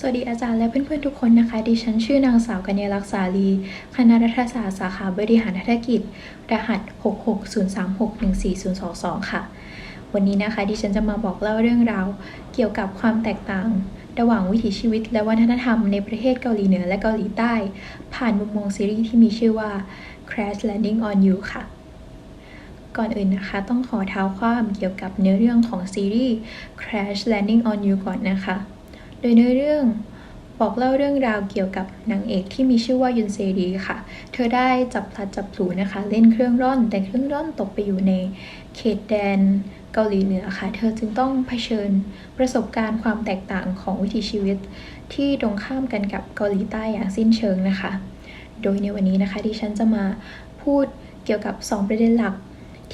สวัสดีอาจารย์และเพื่อนๆทุกคนนะคะ ดิฉันชื่อนางสาวกัญญาลักษณ์สาลี คณะรัฐศาสตร์สาขาบริหารธุรกิจ รหัส 660361402ค่ะ วันนี้นะคะ ดิฉันจะมาบอกเล่าเรื่องราวเกี่ยวกับความแตกต่าง ระหว่างวิถีชีวิตและวัฒนธรรมในประเทศเกาหลีเหนือและเกาหลีใต้ ผ่านมุมมองซีรีส์ที่มีชื่อว่า Crash Landing on You ค่ะก่อนอื่นนะคะ ต้องขอเท้าความเกี่ยวกับเนื้อเรื่องของซีรีส์ Crash Landing on You ก่อนนะคะ โดยเนื้อเรื่องบอกเล่าเรื่องราวเกี่ยวกับนางเอกที่มีชื่อว่ายุนเซรีค่ะ เธอได้จับพลัดจับผลูนะคะ เล่นเครื่องร่อน แต่เครื่องร่อนตกไปอยู่ในเขตแดนเกาหลีเหนือค่ะ เธอจึงต้องเผชิญประสบการณ์ความแตกต่างของวิถีชีวิตที่ตรงข้ามกันกับเกาหลีใต้อย่างสิ้นเชิงนะคะ โดยในวันนี้นะคะดิฉันจะมาพูดเกี่ยวกับ 2 ประเด็นหลัก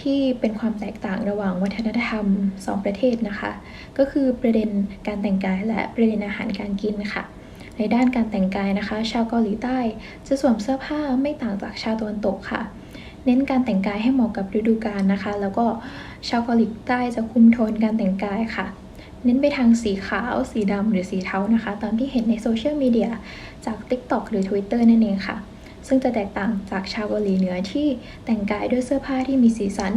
ที่เป็นความแตกต่างระหว่างวัฒนธรรม 2 ประเทศนะคะ ก็คือประเด็นการแต่งกายและประเด็นอาหารการกินค่ะ ในด้านการแต่งกายนะคะ ชาวเกาหลีใต้ จะสวมเสื้อผ้าไม่ต่างจากชาวตะวันตกค่ะ เน้นการแต่งกายให้เหมาะกับฤดูกาลนะคะ แล้วก็ชาวเกาหลีใต้จะคุมโทนการแต่งกายค่ะ เน้นไปทางสีขาว สีดำหรือสีเทานะคะ ตามที่เห็นในโซเชียลมีเดียจาก TikTok หรือ Twitter นั่นเองค่ะ ซึ่งจะแตกต่างจากชาวเกาหลีเหนือที่แต่งกายด้วยเสื้อผ้าที่มีสีสัน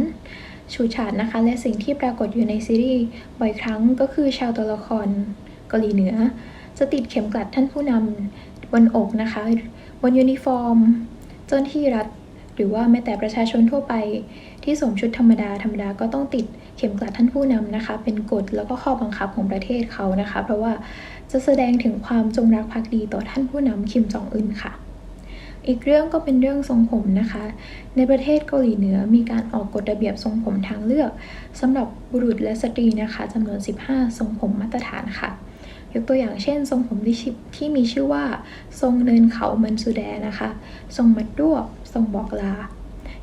ชูชาดนะคะ และสิ่งที่ปรากฏอยู่ในซีรีส์บ่อยครั้งก็คือชาวตัวละครเกาหลีเหนือ จะติดเข็มกลัดท่านผู้นำบนอกนะคะ บนยูนิฟอร์ม เจ้าหน้าที่รัฐ หรือว่าแม้แต่ประชาชนทั่วไป ที่สวมชุดธรรมดาธรรมดาก็ต้องติดเข็มกลัดท่านผู้นำนะคะ เป็นกฎแล้วก็ข้อบังคับของประเทศเขานะคะ เพราะว่าจะแสดงถึงความจงรักภักดีต่อท่านผู้นำคิมจองอึนค่ะ อีกเรื่องก็เป็นเรื่องทรงผมนะคะ ในประเทศเกาหลีเหนือมีการออกกฎระเบียบทรงผมทางเลือกสำหรับบุรุษและสตรีนะคะจำนวน 15 ทรงผมมาตรฐานค่ะ ยกตัวอย่างเช่น ทรงผมที่ที่มีชื่อว่า ทรงเนินเขามันสุแดนะคะ ทรงมัดรวบ ทรงบอกลา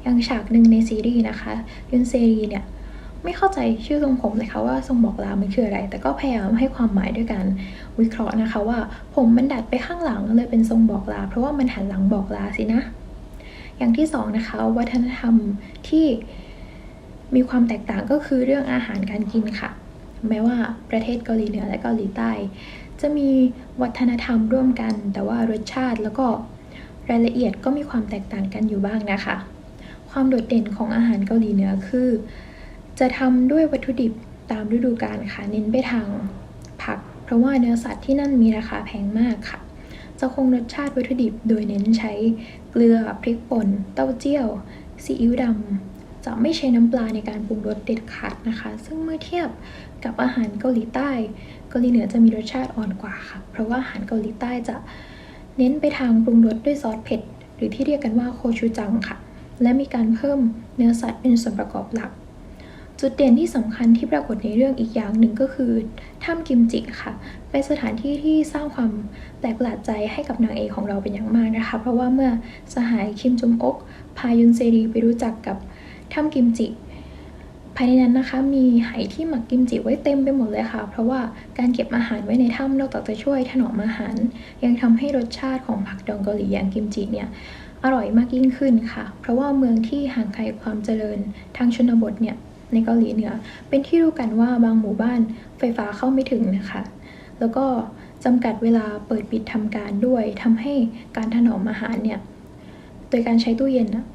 อย่างฉากหนึ่งในซีรีส์นะคะยุนเซรีเนี่ย ไม่เข้าใจชื่อทรงผมเลยค่ะว่าทรงบอกลามันคืออะไร แต่ก็พยายามให้ความหมายด้วยการวิเคราะห์นะคะว่าผมมันดัดไปข้างหลังเลยเป็นทรงบอกลา เพราะว่ามันหันหลังบอกลาสินะ อย่างที่สองนะคะวัฒนธรรมที่มีความแตกต่างก็คือเรื่องอาหารการกินค่ะ แม้ว่าประเทศเกาหลีเหนือและเกาหลีใต้ จะมีวัฒนธรรมร่วมกัน แต่ว่ารสชาติแล้วก็รายละเอียดก็มีความแตกต่างกันอยู่บ้างนะคะ ความโดดเด่นของอาหารเกาหลีเหนือคือ จะทำด้วยวัตถุดิบตามฤดูกาลค่ะ เน้นไปทางผัก เพราะว่าเนื้อสัตว์ที่นั่นมีราคาแพงมากค่ะ จะคงรสชาติวัตถุดิบโดยเน้นใช้เกลือพริกป่น เต้าเจี้ยวซีอิ๊วดำจะไม่ใช้น้ำปลาในการปรุงรสเด็ดขาดนะคะ ซึ่งเมื่อเทียบกับอาหารเกาหลีใต้ เกาหลีเหนือจะมีรสชาติอ่อนกว่าค่ะ เพราะว่าอาหารเกาหลีใต้จะเน้นไปทางปรุงรสด้วยซอสเผ็ด หรือที่เรียกกันว่าโคชูจังค่ะ และมีการเพิ่มเนื้อสัตว์เป็นส่วนประกอบหลัก จุดเด่นที่สำคัญที่ปรากฏในเรื่องอีกอย่างหนึ่งก็คือถ้ำกิมจิค่ะ เป็นสถานที่ที่สร้างความแปลกประหลาดใจให้กับนางเอกของเราเป็นอย่างมากนะคะ เพราะว่าเมื่อสหายคิมจุมอก พายุนเซรีไปรู้จักกับถ้ำกิมจิภายในนั้นนะคะมีไหที่หมักกิมจิไว้เต็มไปหมดเลยค่ะ เพราะว่าการเก็บอาหารไว้ในถ้ำนอกจากจะช่วยถนอมอาหาร ยังทำให้รสชาติของผักดองเกาหลีอย่างกิมจิเนี่ยอร่อยมากยิ่งขึ้นค่ะ เพราะว่าเมืองที่ห่างไกลความเจริญทางชนบทเนี่ย ในเกาหลีเหนือ เป็นที่รู้กันว่าบางหมู่บ้านไฟฟ้าเข้าไม่ถึงนะคะ แล้วก็จำกัดเวลาเปิดปิดทำการด้วยทำให้การถนอมอาหารเนี่ยโดยการใช้ตู้เย็นนะ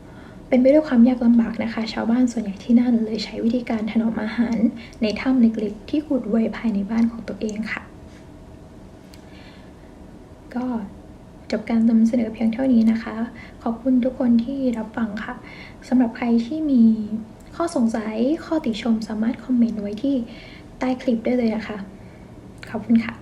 เป็นไปด้วยความยากลำบากนะคะ ชาวบ้านส่วนใหญ่ที่นั่นเลยใช้วิธีการถนอมอาหารในถ้ำเล็กๆ ที่ขุดไว้ภายในบ้านของตัวเองค่ะ ก็จบการนำเสนอเพียงเท่านี้นะคะ ขอบคุณทุกคนที่รับฟังค่ะสำหรับใครที่มี ข้อสงสัยข้อติชมสามารถคอมเมนต์ไว้ที่ใต้คลิปได้เลยนะคะ ขอบคุณค่ะ